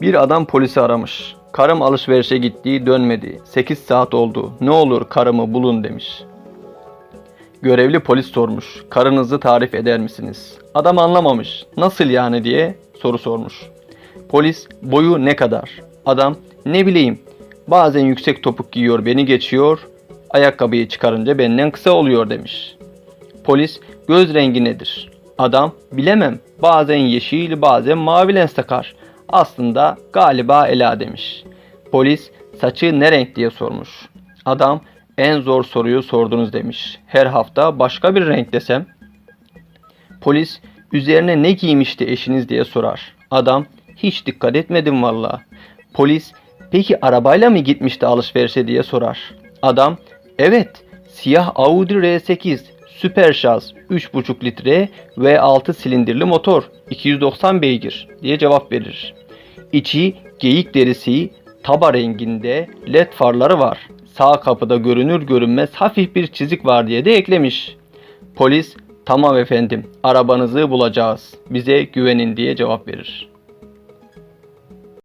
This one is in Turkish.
Bir adam polisi aramış. Karım alışverişe gitti, dönmedi. 8 saat oldu. Ne olur karımı bulun demiş. Görevli polis sormuş. Karınızı tarif eder misiniz? Adam anlamamış. Nasıl yani diye soru sormuş. Polis boyu ne kadar? Adam ne bileyim. Bazen yüksek topuk giyiyor beni geçiyor. Ayakkabıyı çıkarınca benden kısa oluyor demiş. Polis göz rengi nedir? Adam bilemem. Bazen yeşil bazen mavi lens takar. Aslında galiba Ela demiş. Polis saçı ne renk diye sormuş. Adam en zor soruyu sordunuz demiş. Her hafta başka bir renk desem. Polis üzerine ne giymişti eşiniz diye sorar. Adam hiç dikkat etmedim valla. Polis peki arabayla mı gitmişti alışverişe diye sorar. Adam evet siyah Audi R8 süper şarj 3.5 litre ve 6 silindirli motor 290 beygir diye cevap verir. İçi geyik derisi taba renginde led farları var. Sağ kapıda görünür görünmez hafif bir çizik var diye de eklemiş. Polis tamam efendim arabanızı bulacağız bize güvenin diye cevap verir.